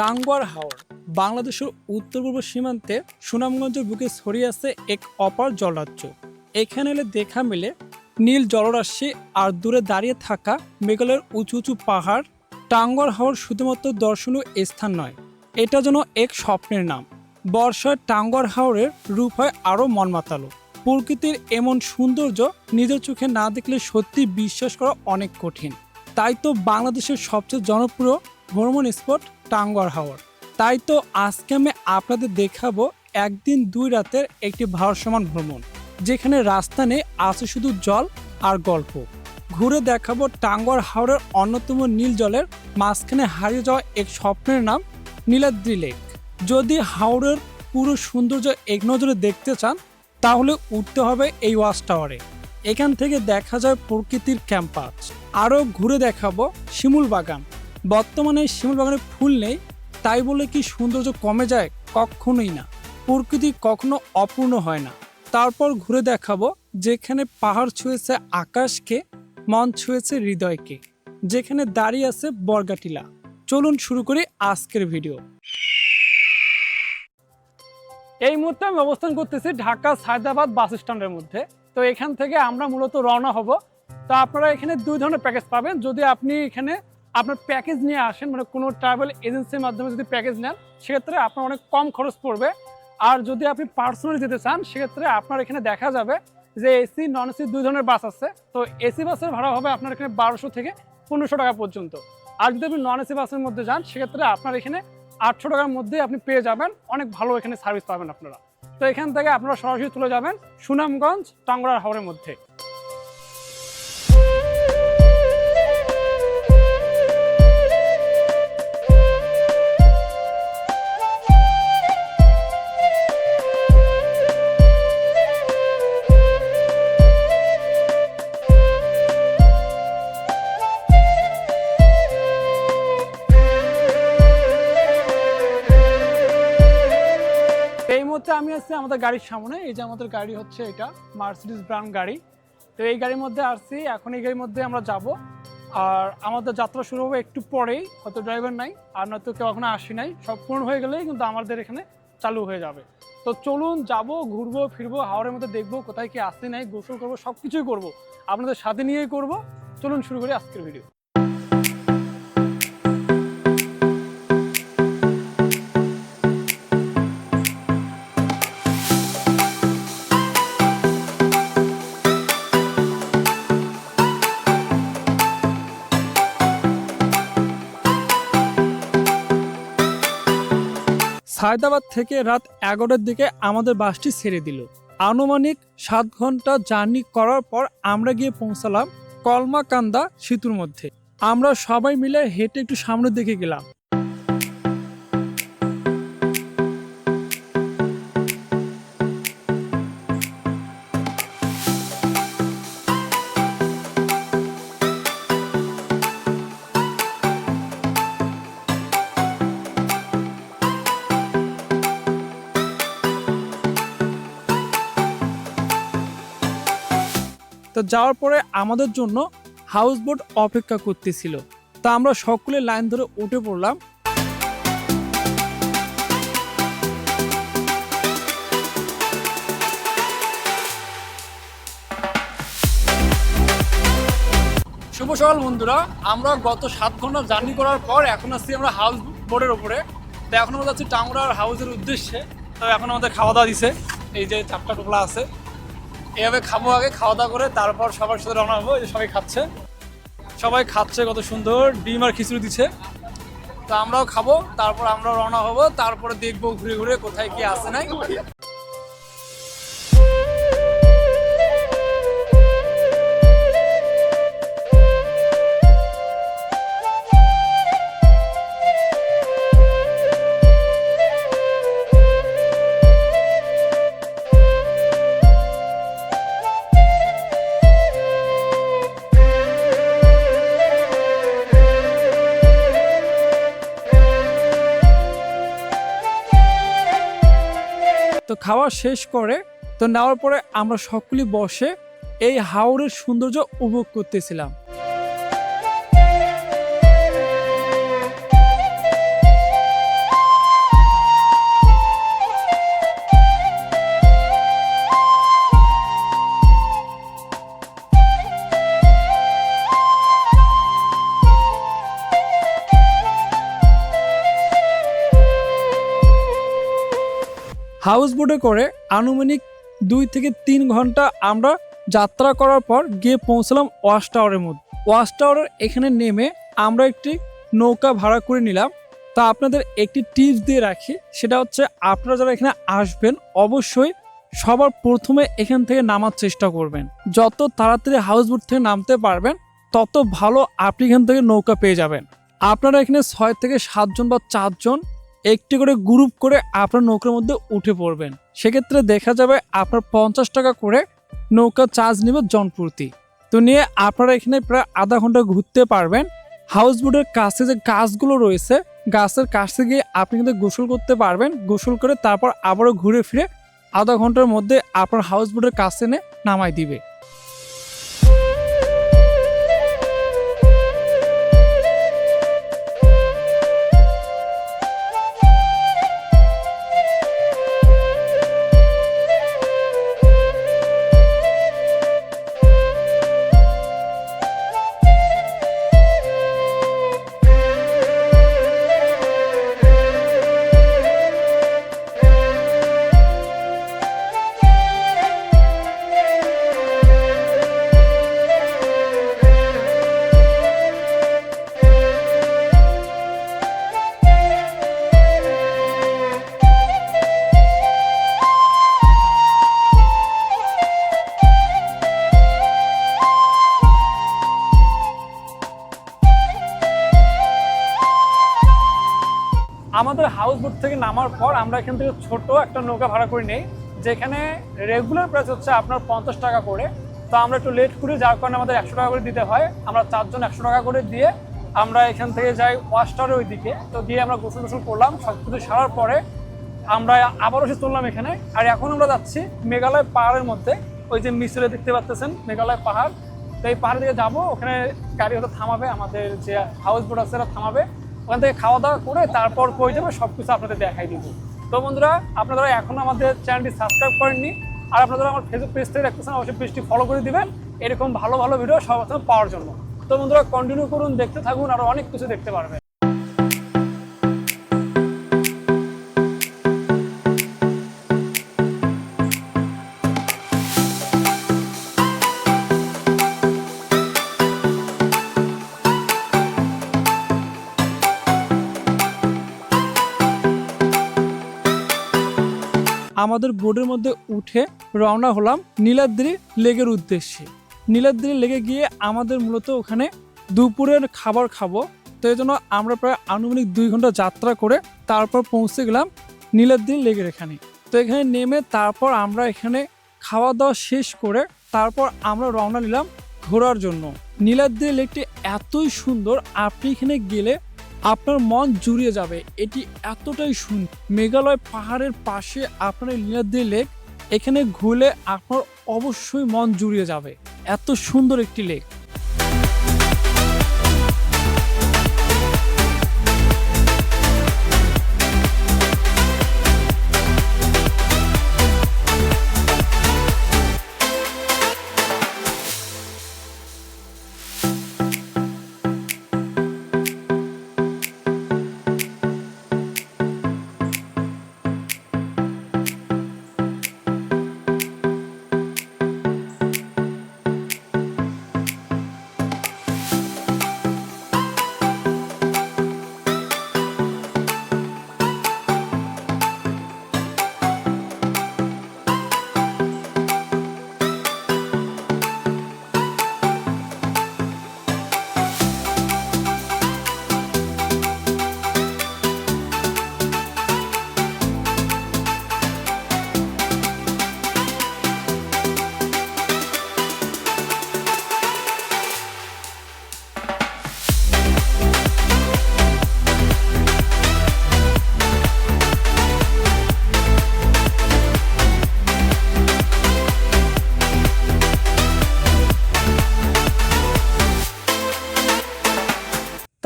টাঙ্গুয়ার হাওর, বাংলাদেশের উত্তর পূর্ব সীমান্তে সুনামগঞ্জের বুকে ছড়িয়ে আছে এক অপার জলরাজ্য। এখানে এলে দেখা মেলে নীল জলরাশি আর দূরে দাঁড়িয়ে থাকা মেঘালয়ের উঁচু উঁচু পাহাড়। টাঙ্গর হাওর শুধুমাত্র দর্শনীয় স্থান নয়, এটা যেন এক স্বপ্নের নাম। বর্ষায় টাঙ্গর হাওরের রূপ হয় আরও মনমাতালো প্রকৃতির এমন সৌন্দর্য নিজের চোখে না দেখলে সত্যি বিশ্বাস করা অনেক কঠিন। তাই তো বাংলাদেশের সবচেয়ে জনপ্রিয় ভ্রমণ স্পট টাঙ্গুয়ার হাওর। তাই তো আজকে আমি আপনাদের দেখাবো একদিন দুই রাতের একটি ভারসমান ভ্রমণ, যেখানে রাস্তা নেই, আছে শুধু জল আর গল্প। ঘুরে দেখাবো টাঙ্গুয়ার হাওরের অন্যতম নীল জলের মাঝখানে হারিয়ে যাওয়া এক স্বপ্নের নাম, নীলাদ্রি লেক। যদি হাওরের পুরো সৌন্দর্য এক নজরে দেখতে চান, তাহলে উঠতে হবে এই ওয়াচ টাওয়ারে। এখান থেকে দেখা যায় প্রকৃতির ক্যাম্পাস। আরও ঘুরে দেখাবো শিমুল বাগান। বর্তমানে শিমুল বাগানে ফুল নেই, তাই বলে কি সৌন্দর্য কমে যায় কখনোই না। প্রকৃতি কখনো অপূর্ণ হয় না। তারপর ঘুরে দেখাবো যেখানে পাহাড় ছুঁয়েছে আকাশকে, মন ছুঁয়েছে হৃদয়কে। যেখানে দাঁড়িয়ে আছে বর্গাটিলা। চলুন শুরু করি আজকের ভিডিও। এই মুহূর্তে আমি অবস্থান করতেছি ঢাকা সায়দাবাদ বাস স্ট্যান্ডের মধ্যে। তো এখান থেকে আমরা মূলত রওনা হব। তো আপনারা এখানে দুই ধরনের প্যাকেজ পাবেন। যদি আপনি এখানে আপনার প্যাকেজ নিয়ে আসেন মানে কোনো ট্রাভেল এজেন্সির মাধ্যমে যদি প্যাকেজ নেন, সেক্ষেত্রে আপনার অনেক কম খরচ পড়বে। আর যদি আপনি পার্সোনালি যেতে চান, সেক্ষেত্রে আপনার এখানে দেখা যাবে যে এসি নন এসি দুই ধরনের বাস আছে। তো এসি বাসের ভাড়া হবে আপনার এখানে বারোশো থেকে পনেরোশো টাকা পর্যন্ত। আর যদি আপনি নন এসি বাসের মধ্যে যান, সেক্ষেত্রে আপনার এখানে আটশো টাকার মধ্যে আপনি পেয়ে যাবেন। অনেক ভালো এখানে সার্ভিস পাবেন আপনারা। তো এখান থেকে আপনারা সরাসরি চলে যাবেন সুনামগঞ্জ টাঙ্গরার হাওড়ের মধ্যে। আছি আমাদের গাড়ির সামনে। এই যে আমাদের গাড়ি হচ্ছে এটা মার্সিডিস ব্রান্ড গাড়ি। তো এই গাড়ির মধ্যে আসছি, এখন এই গাড়ির মধ্যে আমরা যাব। আর আমাদের যাত্রা শুরু হবে একটু পরেই, হয়তো ড্রাইভার নাই, আর নয়তো কেউ এখনও আসি নাই। সব পূর্ণ হয়ে গেলেই কিন্তু আমাদের এখানে চালু হয়ে যাবে। তো চলুন যাব, ঘুরবো, ফিরবো হাওড়ের মধ্যে দেখব কোথায় কি আসতে নাই, গোসল করব সব কিছুই করব। আপনাদের সাথে নিয়েই করব। চলুন শুরু করি আজকের ভিডিও সায়দাবাদ থেকে রাত এগারোটার দিকে আমাদের বাসটি ছেড়ে দিল। আনুমানিক সাত ঘণ্টা জার্নি করার পর আমরা গিয়ে পৌঁছালাম কলমাকান্দা সেতুর মধ্যে। আমরা সবাই মিলে হেঁটে একটু সামনের দিকে গেলাম। যাওয়ার পরে আমাদের জন্য হাউস বোট অপেক্ষা করতেছিল। তা আমরা সকলে লাইন ধরে উঠে পড়লাম। শুভ সকাল বন্ধুরা। আমরা গত সাত ঘণ্টা জার্নি করার পর এখন আসছি আমরা হাউস বোটের উপরে। তো এখন আমরা যাচ্ছি হাউসের উদ্দেশ্যে। তো এখন আমাদের খাওয়া দাওয়া দিছে। এই যে চাপটা টোপলা আছে। এভাবে খাব আগে, খাওয়া দাওয়া করে তারপর সবার সাথে রওনা হব। এই যে সবাই খাচ্ছে। সবাই খাচ্ছে, কত সুন্দর। ডিম আর খিচুড়ি দিচ্ছে। তো আমরাও খাব, তারপর আমরাও রওনা হব, তারপরে দেখব ঘুরে ঘুরে কোথায় কি আসে নাই। খাওয়া শেষ করে তো নেওয়ার পরে আমরা সকলে বসে এই হাওরের সৌন্দর্য উপভোগ করতেছিলাম। হাউস বোটে করে আনুমানিক দুই থেকে তিন ঘণ্টা আমরা যাত্রা করার পর গিয়ে পৌঁছলাম ওয়াশ টাওয়ারের মধ্যে। ওয়াশ টাওয়ারের এখানে নেমে আমরা একটি নৌকা ভাড়া করে নিলাম। তা আপনাদের একটি টিপস দিয়ে রাখি, সেটা হচ্ছে আপনারা যারা এখানে আসবেন, অবশ্যই সবার প্রথমে এখান থেকে নামার চেষ্টা করবেন। যত তাড়াতাড়ি হাউস বোট থেকে নামতে পারবেন, তত ভালো আপনি এখান থেকে নৌকা পেয়ে যাবেন। আপনারা এখানে ছয় থেকে সাতজন বা চারজন একটি করে গ্রুপ করে আপনার নৌকার মধ্যে উঠে পড়বেন। সেক্ষেত্রে দেখা যাবে আপনার পঞ্চাশ টাকা করে নৌকা চার্জ নেবে জনপ্রতি। তো নিয়ে আপনারা এখানে প্রায় আধা ঘণ্টা ঘুরতে পারবেন। হাউস বোটের কাছে যে গাছগুলো রয়েছে, গাছের কাছে গিয়ে আপনি কিন্তু গোসল করতে পারবেন। গোসল করে তারপর আবারও ঘুরে ফিরে আধা ঘণ্টার মধ্যে আপনার হাউস বোটের কাছে এনে নামাই দিবে। থেকে নামার পর আমরা এখান থেকে ছোট একটা নৌকা ভাড়া করে নেই, যেখানে রেগুলার প্রাইস হচ্ছে আপনার পঞ্চাশ টাকা করে। তো আমরা একটু লেট করি, যার কারণে আমাদের একশো টাকা করে দিতে হয়। আমরা চারজন একশো টাকা করে দিয়ে আমরা এখান থেকে যাই ওয়াশটারের ওই দিকে তো গিয়ে আমরা গোসল গোসল করলাম, সব কিছু সারার পরে আমরা আবারও এসে চললাম এখানে। আর এখন আমরা যাচ্ছি মেঘালয় পাহাড়ের মধ্যে। ওই যে মিছিলে দেখতে পাচ্ছেন মেঘালয় পাহাড়। তো এই পাহাড়ের দিকে যাব, ওখানে গাড়ি হয়তো থামাবে, আমাদের যে হাউস বোট আছে থামাবে। ওখান থেকে খাওয়া দাওয়া করে তারপর কই যাবে সব কিছু আপনাদের দেখাই দিব। তো বন্ধুরা, আপনারা এখন আমাদের চ্যানেলটি সাবস্ক্রাইব করেননি, আর আপনারা আমার ফেসবুক পেজ থেকে দেখতেছেন, অবশ্যই পেজটি ফলো করে দিবেন, এরকম ভালো ভালো ভিডিও সবসময় পাওয়ার জন্য। তো বন্ধুরা কন্টিনিউ করুন, দেখতে থাকুন আরও অনেক কিছু দেখতে পারবেন। আমাদের বোর্ডের মধ্যে উঠে রওনা হলাম নীলাদ্রি লেগের উদ্দেশ্যে। নীলাদ্রি লেগে গিয়ে আমাদের মূলত ওখানে দুপুরের খাবার খাব। তো এই জন্য আমরা প্রায় আনুমানিক দুই ঘণ্টা যাত্রা করে তারপর পৌঁছে গেলাম নীলাদ্রি লেগের এখানে। তো এখানে নেমে তারপর আমরা এখানে খাওয়া দাওয়া শেষ করে তারপর আমরা রওনা নিলাম ঘোরার জন্য। নীলাদ্রি লেকটি এতই সুন্দর, আপনি এখানে গেলে আপনার মন জুড়িয়ে যাবে। এটি এতটাই সুন্দর মেঘালয় পাহাড়ের পাশে আপনার এই নীলাদ্রি লেক, এখানে ঘুরলে আপনার অবশ্যই মন জুড়িয়ে যাবে। এত সুন্দর একটি লেক।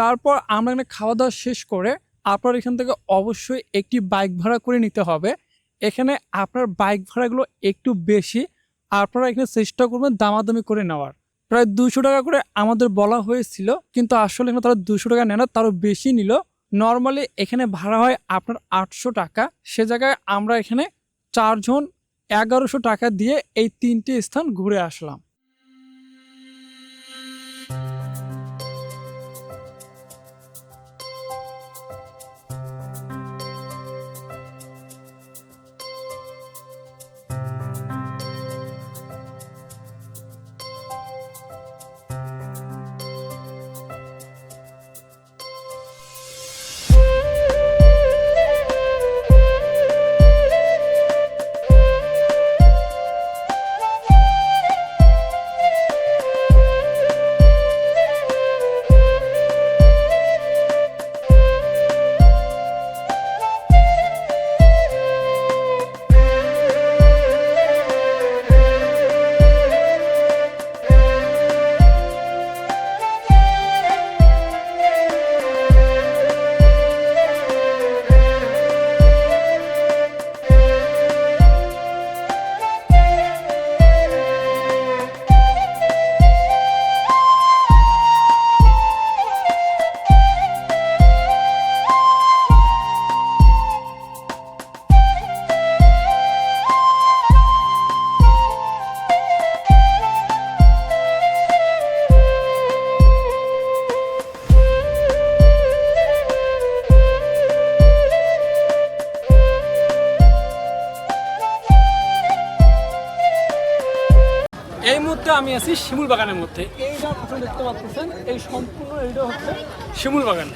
তারপর আমরা এখানে খাওয়া দাওয়া শেষ করে আপনার এখান থেকে অবশ্যই একটি বাইক ভাড়া করে নিতে হবে। এখানে আপনার বাইক ভাড়াগুলো একটু বেশি, আপনারা এখানে চেষ্টা করবেন দামাদামি করে নেওয়ার। প্রায় দুশো টাকা করে আমাদের বলা হয়েছিল, কিন্তু আসলে এখানে তারা দুশো টাকা নেয় না, তারও বেশি নিল। নর্মালি এখানে ভাড়া হয় আপনার আটশো টাকা, সে জায়গায় আমরা এখানে চারজন এগারোশো টাকা দিয়ে এই তিনটি স্থান ঘুরে আসলাম। মুহূর্তে আমি আছি শিমুল বাগানের মধ্যে এইটা দেখতে পাচ্ছেন, এই সম্পূর্ণ এইটা হচ্ছে শিমুল বাগান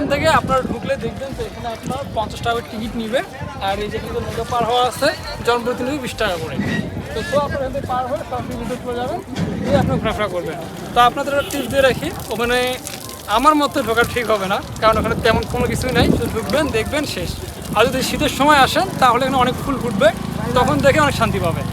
এখান থেকে আপনারা ঢুকলে দেখবেন তো এখানে আপনার পঞ্চাশ টাকা টিকিট নিবে, আর এই যে কিন্তু নৌকা পার হওয়া আছে, জনপ্রতিনিধি বিশ টাকা করে। তো তো আপনার এখান থেকে পার হয়ে সরাসরি ভিতরে চলে যাবেন দিয়ে আপনি ঘোরাফেরা করবেন। তো আপনাদের টিপস দিয়ে রাখি, ওখানে আমার মতো ঢোকা ঠিক হবে না, কারণ ওখানে তেমন কোনো কিছুই নাই, শুধু ঢুকবেন, দেখবেন শেষ। আর যদি শীতের সময় আসেন, তাহলে এখানে অনেক ফুল ফুটবে, তখন দেখে অনেক শান্তি পাবেন।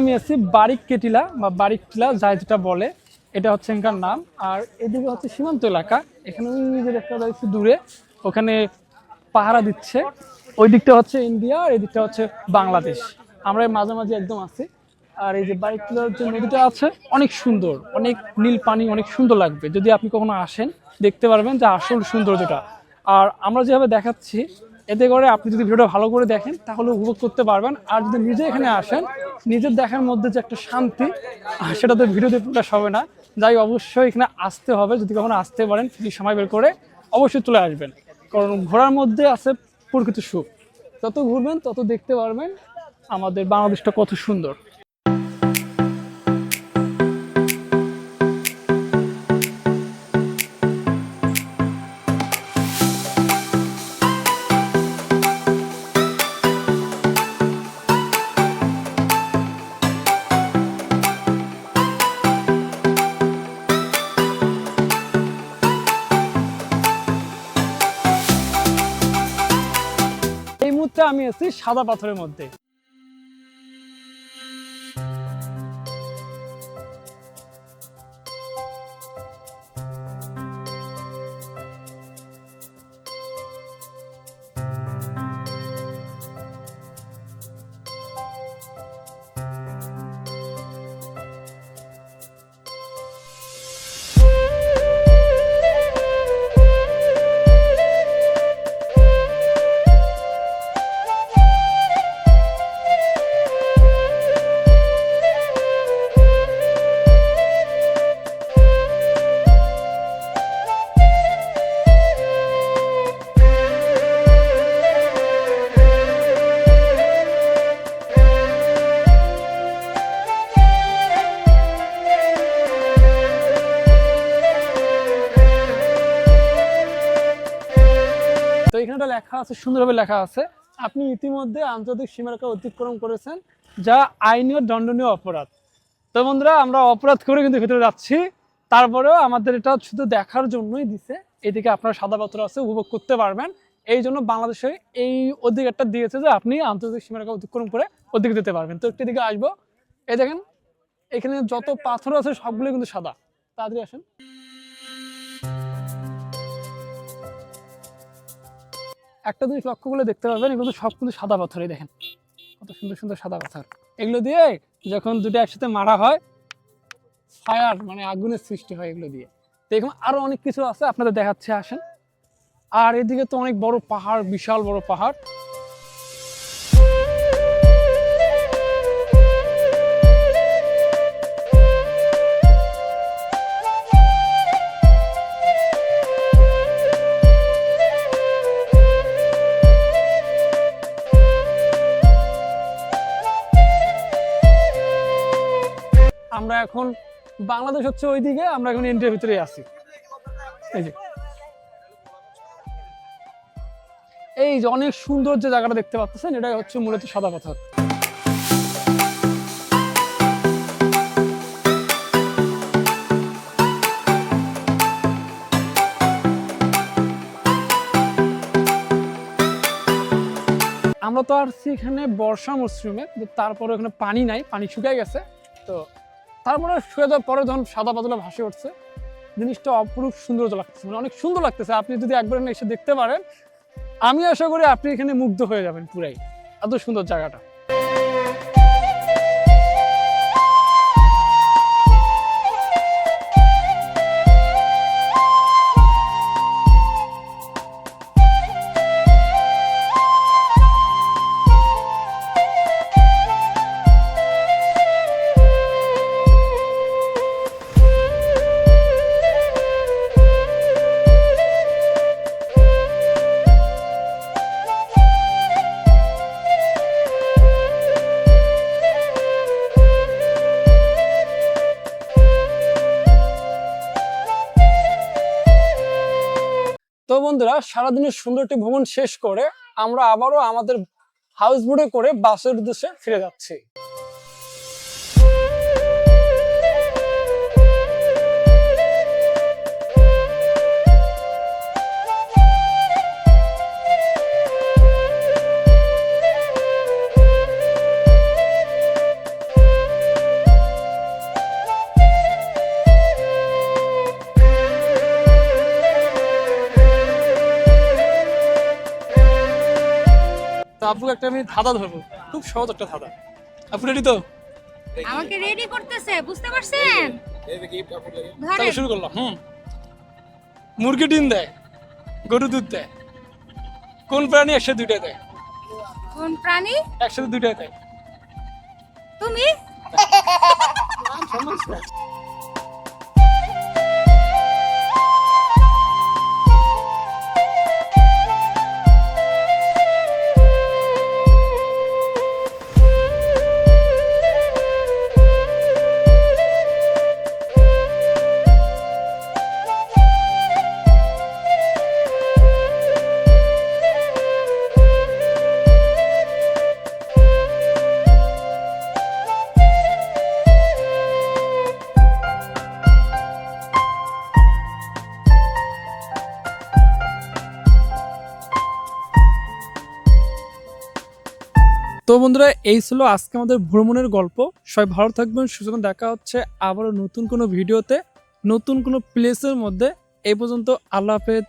আমি আছি বারিক কেটিলা, বা বারিক টিলা যা যেটা বলে, এটা হচ্ছে এখানকার নাম। আর এদিকে হচ্ছে সীমান্ত এলাকা, এখানে যে যাচ্ছে দূরে, ওখানে পাহারা দিচ্ছে। ওই দিকটা হচ্ছে ইন্ডিয়া, আর এই দিকটা হচ্ছে বাংলাদেশ। আমরা মাঝামাঝি একদম আছি। আর এই যে বারিক টিলার যে নদীটা আছে, অনেক সুন্দর, অনেক নীল পানি, অনেক সুন্দর লাগবে। যদি আপনি কখনো আসেন, দেখতে পারবেন যে আসল সৌন্দর্যটা। আর আমরা যেভাবে দেখাচ্ছি এতে করে আপনি যদি ভিডিওটা ভালো করে দেখেন, তাহলে উপভোগ করতে পারবেন। আর যদি নিজে এখানে আসেন, নিজের দেখার মধ্যে যে একটা শান্তি সেটা তো ভিডিওতে প্রকাশ হবে না। যাই অবশ্যই এখানে আসতে হবে। যদি কখনো আসতে পারেন, ফ্রি সময় বের করে অবশ্যই চলে আসবেন। কারণ ঘোরার মধ্যে আছে প্রকৃত সুখ। যত ঘুরবেন, তত দেখতে পারবেন আমাদের বাংলাদেশটা কত সুন্দর। সাদা পাথরের মধ্যে। এখানে একটা লেখা আছে, সুন্দরভাবে লেখা আছে, আপনি ইতিমধ্যে আন্তর্জাতিক সীমারেখা অতিক্রম করেছেন, যা আইনীয় দণ্ডনীয় অপরাধ। তো বন্ধুরা, আমরা অপরাধ করে কিন্তু ভিতরে যাচ্ছি। তারপরেও আমাদের এটা শুধু দেখার জন্যই দিছে। এদিকে আপনার সাদা পাথর আছে, উপভোগ করতে পারবেন। এই জন্য বাংলাদেশে এই অধিকারটা দিয়েছে যে আপনি আন্তর্জাতিক সীমারেখা অতিক্রম করে ওদিকে যেতে পারবেন। তো একটি দিকে আসব। এই দেখেন, এখানে যত পাথর আছে সবগুলো কিন্তু সাদা। তাড়াতাড়ি আসেন। একটা জিনিস লক্ষ্য করলে দেখতে পাবেন এগুলো সব কিন্তু সাদা পাথরই দেখেন। কত সুন্দর সুন্দর সাদা পাথর। এগুলো দিয়ে যখন দুটো একসাথে মারা হয়, ফায়ার মানে আগুনের সৃষ্টি হয় এগুলো দিয়ে। তো এরকম আরও অনেক কিছু আছে, আপনাদের দেখাচ্ছে, আসেন। আর এদিকে তো অনেক বড় পাহাড়, বিশাল বড় পাহাড়। আমরা এখন বাংলাদেশ হচ্ছে ওইদিকে, আমরা এখন ইন্ডিয়ার ভিতরে আছি। এই যে। এই যে অনেক সুন্দর যে জায়গাটা দেখতে পাচ্ছেন, এটাই হচ্ছে মূলত সাদা পাথর। আমরা তো আসছি এখানে বর্ষা মরশুমে তারপরে ওখানে পানি নাই, পানি শুকিয়ে গেছে। তো তারপরে শুয়ে দেওয়ার পরে যখন সাদা পাতলা ভাসে উঠছে, জিনিসটা অপরূপ সুন্দর লাগতেছে। মানে অনেক সুন্দর লাগতেছে। আপনি যদি একবার এসে দেখতে পারেন, আমি আশা করি আপনি এখানে মুগ্ধ হয়ে যাবেন পুরাই। এত সুন্দর জায়গাটা। তো বন্ধুরা, সারাদিনের সুন্দরটি ভ্রমণ শেষ করে আমরা আবারও আমাদের হাউস বোটে করে বাসের উদ্দেশ্যে ফিরে যাচ্ছি। তো আপুকে একটা আমি ধাঁধা ধরবো। খুব সহজ একটা ধাঁধা। আপু রেডি তো? আমাকে রেডি করতেছে বুঝতে পারছেন? তাহলে শুরু করলাম হুম। মুরগি ডিম দেয় গরু দুধ দেয়। কোন প্রাণী একসাথে দুইটা দেয়? কোন প্রাণী? একসাথে দুইটা দেয়। তুমি? বন্ধুরা, এই ছিল আজকে আমাদের ভ্রমণের গল্প। সবাই ভালো থাকবেন সুযোগ দেখা হচ্ছে আবারও নতুন কোনো ভিডিওতে, নতুন কোনো প্লেসের মধ্যে। এই পর্যন্ত আল্লাহ হাফেজ।